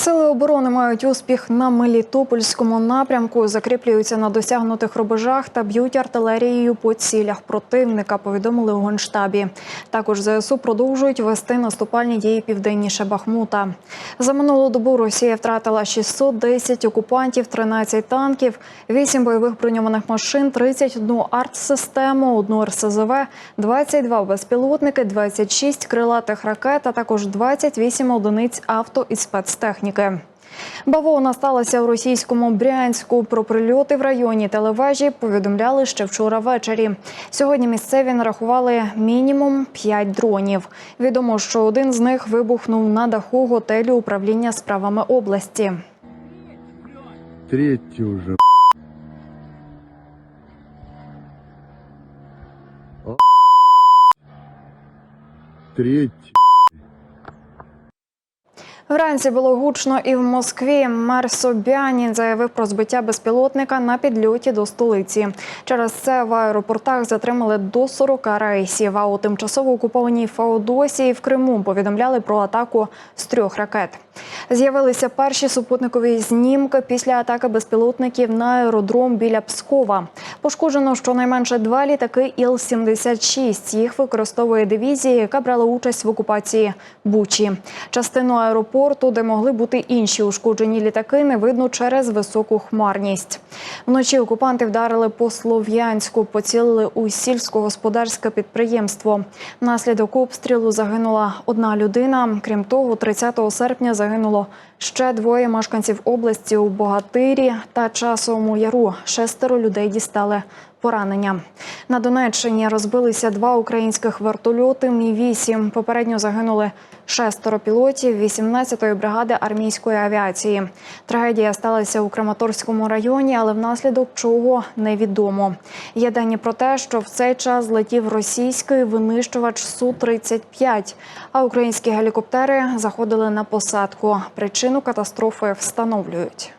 Сили оборони мають успіх на Мелітопольському напрямку, закріплюються на досягнутих рубежах та б'ють артилерією по цілях противника. Повідомили у генштабі. Також ЗСУ продовжують вести наступальні дії південніше Бахмута. За минулу добу Росія втратила 610 окупантів, 13 танків, 8 бойових броньованих машин, 31 артсистему, 1 РСЗВ, 22 безпілотники, 26 крилатих ракет, а також 28 одиниць авто і спецтехніки. Бавовна сталася у російському Брянську. Про прильоти в районі телевежі повідомляли ще вчора ввечері. Сьогодні місцеві нарахували мінімум 5 дронів. Відомо, що один з них вибухнув на даху готелю управління справами області. Третий уже. О, Третий. Вранці було гучно і в Москві. Мер Собянін заявив про збиття безпілотника на підльоті до столиці. Через це в аеропортах затримали до 40 рейсів. А у тимчасово окупованій Феодосії в Криму повідомляли про атаку з трьох ракет. З'явилися перші супутникові знімки після атаки безпілотників на аеродром біля Пскова. Пошкоджено щонайменше два літаки Іл-76. Їх використовує дивізія, яка брала участь в окупації Бучі. Частину аеропорту, де могли бути інші ушкоджені літаки, не видно через високу хмарність. Вночі окупанти вдарили по Слов'янську, поцілили у сільськогосподарське підприємство. Внаслідок обстрілу загинула одна людина. Крім того, 30 серпня загинуло ще двоє мешканців області у Богатирі та Часовому Яру. Шестеро людей дістали поранення. На Донеччині розбилися два українських вертольоти Мі-8. Попередньо загинули шестеро пілотів 18-ї бригади армійської авіації. Трагедія сталася у Краматорському районі, але внаслідок чого невідомо. Є дані про те, що в цей час злетів російський винищувач Су-35, а українські гелікоптери заходили на посадку. Причину катастрофи встановлюють.